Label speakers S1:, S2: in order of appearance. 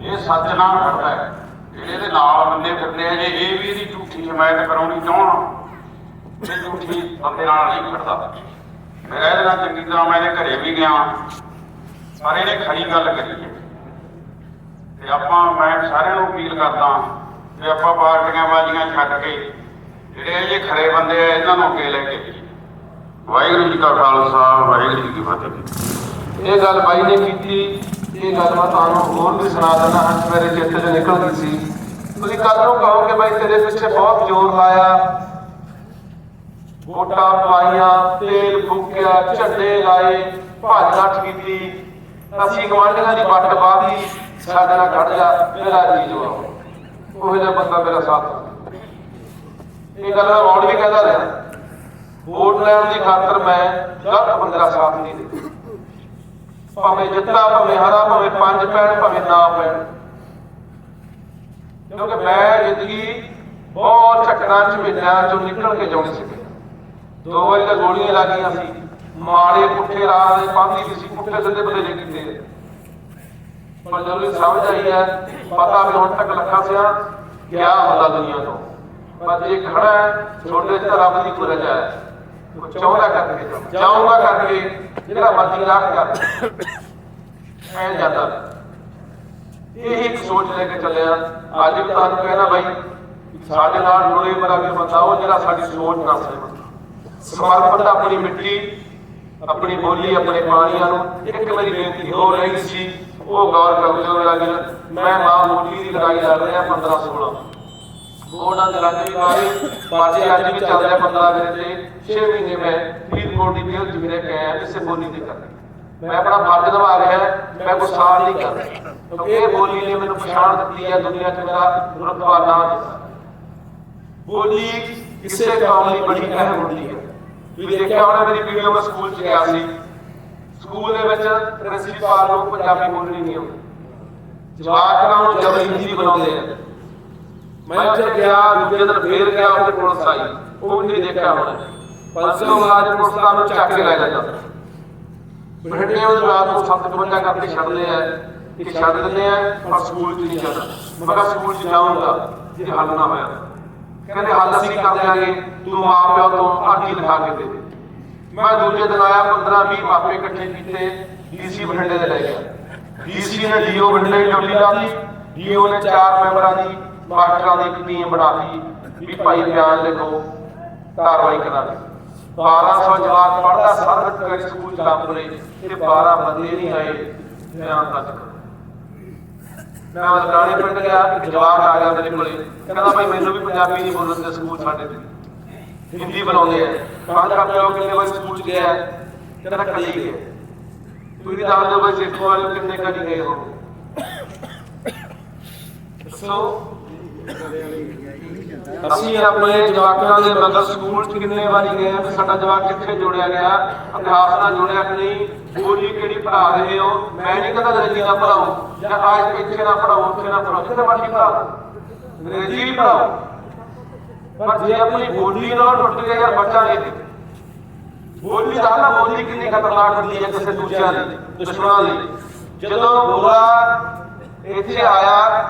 S1: ਇਹ ਸੱਚ ਨਾਲ ਖੜਦਾ ਹੈ। ਜਿਹੜੇ ਇਹਦੇ ਨਾਲ ਬੰਦੇ ਫਿਰਦੇ ਆ, ਜੇ ਇਹ ਵੀ ਇਹਦੀ ਝੂਠੀ ਹਮਾਇਤ ਕਰਾਉਣੀ ਚਾਹਣ, ਇਹ ਝੂਠੀ ਬੰਦੇ ਨਾਲ ਨਹੀਂ ਖੜਦਾ। ਮੇਰਾ ਇਹਦੇ ਨਾਲ ਚੰਗੀ ਤਰ੍ਹਾਂ ਮੈਂ ਇਹਦੇ ਘਰੇ ਵੀ ਗਿਆ, ਪਰ ਇਹਨੇ ਖਰੀ ਗੱਲ ਕਰੀ ਹੈ। ਤੇ ਆਪਾਂ, ਮੈਂ ਸਾਰਿਆਂ ਨੂੰ ਅਪੀਲ ਕਰਦਾ ਕਿ ਆਪਾਂ ਪਾਰਟੀਆਂ ਬਾਜੀਆਂ ਛੱਡ ਕੇ, ਜਿਹੜੇ ਇਹ ਜੇ ਖਰੇ ਬੰਦੇ ਆ, ਇਹਨਾਂ ਨੂੰ ਅੱਗੇ ਲੈ ਕੇ ਵਾਹਿਗੁਰੂ ਜੀ ਕਾ ਖਾਲਸਾ, ਵਾਹਿਗੁਰੂ ਜੀ ਕੀ ਫਤਿਹ।
S2: ਇਹ ਗੱਲ ਬਾਈ ਨੇ ਕੀਤੀ, ਇਹ ਗੱਲ ਮੈਂ ਤੁਹਾਨੂੰ ਹੋਰ ਵੀ ਸੁਣਾ ਦਿੰਦਾ ਹਾਂ, ਮੇਰੇ ਚਿੱਤ 'ਚ ਨਿਕਲ ਗਈ ਸੀ। ਤੁਸੀਂ ਕੱਲ ਨੂੰ ਕਹੋਗੇ ਬਾਈ ਤੇਰੇ ਪਿੱਛੇ ਬਹੁਤ ਜ਼ੋਰ ਲਾਇਆ। ਵੋਟਾਂ ਪਾਈਆਂ ਤੇਲ ਫੂਕਿਆ, ਝੰਡੇ ਲਾਏ, ਭੱਜ ਨੱਠ ਕੀਤੀ। ਅਸੀਂ ਗਵਾਂਢੀਆਂ ਦੀ ਵੱਟ ਬਾਦੀ ਸਾਡੇ ਨਾਲ ਖੜ ਜਾ, ਮੇਰਾ ਜੀ ਜਵਾਬ ਉਹ ਜਿਹਾ ਬੰਦਾ ਮੇਰਾ ਸਾਥ ਇਹ ਗੱਲ ਮੈਂ ਮੌੜ ਵੀ ਕਹਿੰਦਾ ਰਿਹਾ। ਵੋਟ ਲੈਣ ਦੀ ਖਾਤਰ ਮੈਂ ਗਲਤ ਬੰਦੇ ਦਾ ਸਾਥ ਨਹੀਂ ਦਿੱਤਾ ਭਾਵੇਂ ਜਿੱਤਾ ਭਾਵੇਂ ਹਰਾ, ਭਾਵੇਂ ਪੰਜ ਪੈਣ, ਭਾਵੇਂ ਨਾ ਪੈਣ ਕਿਉਂਕਿ ਮੈਂ ਜ਼ਿੰਦਗੀ ਬਹੁਤ ਚੱਕਰਾਂ ਚ ਮਿਲਿਆ ਚੋਂ ਨਿਕਲ ਕੇ ਜਾਣੀ ਸੀ। ਦੋ ਵਾਰੀ ਤਾਂ ਗੋਲੀਆਂ ਲੱਗੀਆਂ ਸੀ। ਮਾੜੇ ਪੁੱਠੇ ਰਾਹ ਦੇ ਪਾਉਂਦੀ ਵੀ ਸੀ, ਪੁੱਠੇ ਸਿੱਧੇ ਬਦਲੇ ਕੀਤੇ। ਪਰ ਜਦੋਂ ਇਹ ਸਮਝ ਆਈ ਹੈ, ਪਤਾ ਵੀ ਹੁਣ ਤੱਕ ਲੱਖਾਂ ਸਿਆ ਕਿਆ ਹੁੰਦਾ ਦੁਨੀਆ ਤੋਂ। ਪਰ ਜੇ ਖੜਾ ਹੈ ਛੋਟੇ ਤੇ ਰੱਬ ਦੀ ਕੋਈ ਰਜਾ ਹੈ। ਉਹ ਚਾਹੁੰਦਾ ਕਰਕੇ ਜਾਊ। ਕਰਕੇ ਜਿਹੜਾ ਮਰਜ਼ੀ ਰਾਹ ਕਰ ਐ ਜਾਂਦਾ। ਇਹ ਇੱਕ ਸੋਚ ਲੈ ਕੇ ਚੱਲਿਆ ਅੱਜ ਵੀ ਤੁਹਾਨੂੰ ਕਹਿਣਾ ਬਾਈ, ਸਾਡੇ ਨਾਲ ਜੁੜੇ ਮੇਰਾ ਵੀ ਬੰਦਾ, ਉਹ ਜਿਹੜਾ ਸਾਡੀ ਸੋਚ ਨਾਲ ਸਹਿਮਤ ਸਮਰਪਿਤ ਆਪਣੀ ਮਿੱਟੀ, ਆਪਣੀ ਬੋਲੀ, ਆਪਣੇ ਪਾਣੀਆਂ ਨੂੰ ਇੱਕ ਵਾਰੀ ਬੇਨਤੀ ਹੋ ਰਹੀ ਸੀ, ਉਹ ਗੌਰ ਕਰੋ ਜੋ ਮੈਂ ਮਾਂ ਬੋਲੀ ਦੀ ਲੜਾਈ ਲੜ ਰਿਹਾ 15 16 ਉਹਨਾਂ ਦੇ ਲੱਗ ਵੀ ਮਾਰੇ ਬਾਜੇ ਅੱਜ ਵੀ ਚੱਲ ਰਿਹਾ 15 ਦਿਨ ਤੇ 6 ਮਹੀਨੇ ਮੈਂ ਫਰੀਦਕੋਟ ਦੀ ਜੇਲ੍ਹ ਚ ਮੇਰੇ ਇਸੇ ਬੋਲੀ ਦੇ ਕਰਕੇ ਮੈਂ ਆਪਣਾ ਫਰਜ਼ ਨਿਭਾ ਰਿਹਾ, ਮੈਂ ਗੁੱਸਾ ਨਹੀਂ ਕਰ ਰਿਹਾ। ਕਿਉਂਕਿ ਇਹ ਬੋਲੀ ਨੇ ਮੈਨੂੰ ਪਛਾਣ ਦਿੱਤੀ ਹੈ, ਦੁਨੀਆ 'ਚ ਮੇਰਾ ਰੁਤਬਾ ਨਾ ਬੋਲੀ ਕਿਸੇ ਕੌਮ ਲਈ ਬੜੀ ਅਹਿਮ ਹੁੰਦੀ ਹੈ। ਤੁਸੀਂ ਦੇਖਿਆ ਹੋਣਾ ਮੇਰੀ ਵੀਡੀਓ ਮੈਂ ਸਕੂਲ 'ਚ ਗਿਆ ਸੀ। ਸਕੂਲ ਦੇ ਵਿੱਚ ਪ੍ਰਿੰਸੀਪਲ ਨੂੰ ਪੰਜਾਬੀ ਬੋਲਣੀ ਨਹੀਂ ਆਉਂਦੀ। ਜਵਾਕਾਂ ਨੂੰ ਜਦ ਹਿੰਦੀ ਬਣਾਉਂਦੇ ਆ। ਮੈਂ ਉੱਥੇ ਗਿਆ ਦੂਜੇ ਦਿਨ ਫੇਰ ਗਿਆ ਉੱਥੇ ਪੁਲਿਸ ਆਈ ਉਹ ਵੀ ਨਹੀਂ ਦੇਖਿਆ ਹੋਣਾ ਪੰਜੋ ਮੁਲਾਜ਼ਮ ਪੁਲਿਸ ਦਾ ਨੂੰ ਚੱਕ ਕੇ ਲੈ ਜਾਂਦਾ ਬਠਿੰਡੇ ਉਹ ਰਾਤ ਨੂੰ 755 ਕਰਕੇ ਛੱਡਦੇ ਆ ਕਿ ਛੱਡ ਦਿੰਦੇ ਆ ਪਰ ਸਕੂਲ 'ਚ ਨਹੀਂ ਜਾਣਾ ਮੈਂ ਕਿਹਾ ਸਕੂਲ 'ਚ ਜਾਊਂਗਾ ਜੇ ਹੱਲ ਨਾ ਹੋਇਆ ਕਹਿੰਦੇ ਹੱਲ ਅਸੀਂ ਕਰ ਦਿਆਂਗੇ ਤੂੰ ਮਾਂ ਪਿਓ ਤੋਂ ਅਰਜ਼ੀ ਲਿਖਾ ਕੇ ਦੇ ਦੇ ਮੈਂ ਦੂਜੇ ਦਿਨ ਆਇਆ 15 20 ਮਾਪੇ ਇਕੱਠੇ ਕੀਤੇ ਡੀਸੀ ਬਠਿੰਡੇ ਦੇ ਲੈ ਗਿਆ ਡੀਸੀ ਨੇ ਡੀਓ ਬਠਿੰਡੇ ਦੀ ਡਿਊਟੀ ਲਾਤੀ ਡੀਓ ਨੇ ਚਾਰ ਮੈਂਬਰਾਂ ਦੀ ਮਾਸਟਰਾਂ ਦੀ ਇੱਕ ਟੀਮ ਬਣਾਤੀ ਵੀ ਭਾਈ ਬਿਆਨ ਲਿਖੋ ਕਾਰਵਾਈ ਕਰਾਂਗੇ। 1200 ਜਵਾਕ ਪੜਦਾ ਸਰਵਿਸ ਸਕੂਲ ਲਾਂਪਰੇ ਤੇ 12 ਬੰਦੇ ਨਹੀਂ ਆਏ ਬਿਆਨ ਦਰਜ ਮੈਂ ਮਲਕਾਣੇ ਪਿੰਡ ਗਿਆ, ਇੱਕ ਜਵਾਕ ਆ ਗਿਆ ਮੇਰੇ ਕੋਲੇ, ਕਹਿੰਦਾ ਭਾਈ ਮੈਨੂੰ ਵੀ ਪੰਜਾਬੀ ਨਹੀਂ ਬੋਲਣ ਦੇ ਸਕੂਲ ਸਾਡੇ ਤੇ। ਹਿੰਦੀ ਬਣਾਉਂਦੇ ਆ। ਪੰਜ ਕਰ ਪਿਓ ਕਿੰਨੇ ਵਾਰ ਸਕੂਲ ਚ ਗਿਆ, ਕਹਿੰਦਾ ਕੱਲੀ ਗਿਆ। ਤੁਸੀਂ ਦੱਸ ਦਿਓ ਬਈ ਸਿੱਖੋ ਵਾਲੇ ਕਿੰਨੇ ਕਦੀ ਗਏ ਹੋ ਸੋ ਅਸੀਂ ਆਪਣੇ ਜਵਾਕਾਂ ਦੇ ਮਗਰ ਸਕੂਲ ਚ ਕਿੰਨੇ ਵਾਰੀ ਗਏ ਆ ਸਾਡਾ ਜਵਾਕ ਕਿੱਥੇ ਜੋੜਿਆ ਗਿਆ? ਅਭਿਆਸ ਨਾਲ ਜੋੜਿਆ ਕਿ ਨਹੀਂ? ਬੋਲੀ ਕਿਹੜੀ ਪੜ੍ਹਾ ਰਹੇ ਹੋ? ਮੈਂ ਨਹੀਂ ਕਹਿੰਦਾ ਅੰਗਰੇਜ਼ੀ ਨਾ ਪੜਾਓ ਜਾਂ ਆਜ ਇੱਥੇ ਨਾ ਪੜਾਓ ਉੱਥੇ ਨਾ ਪੜਾਓ ਜਿੱਥੇ ਮਰਜ਼ੀ ਪੜਾਓ ਅੰਗਰੇਜ਼ੀ ਪੜਾਓ ਪਰ ਜੇ ਆਪਣੀ ਬੋਲੀ ਨਾਲ ਟੁੱਟ ਗਿਆ ਯਾਰ ਬੱਚਾ ਨਹੀਂ ਬੋਲੀ ਦਾ ਨਾ ਬੋਲੀ ਕਿੰਨੀ ਖਤਰਨਾਕ ਹੁੰਦੀ ਹੈ ਕਿਸੇ ਦੂਜਿਆਂ ਦੀ, ਦੁਸ਼ਮਣਾਂ ਦੀ। ਜਦੋਂ ਬੁਰਾ ਇੱਥੇ ਆਇਆ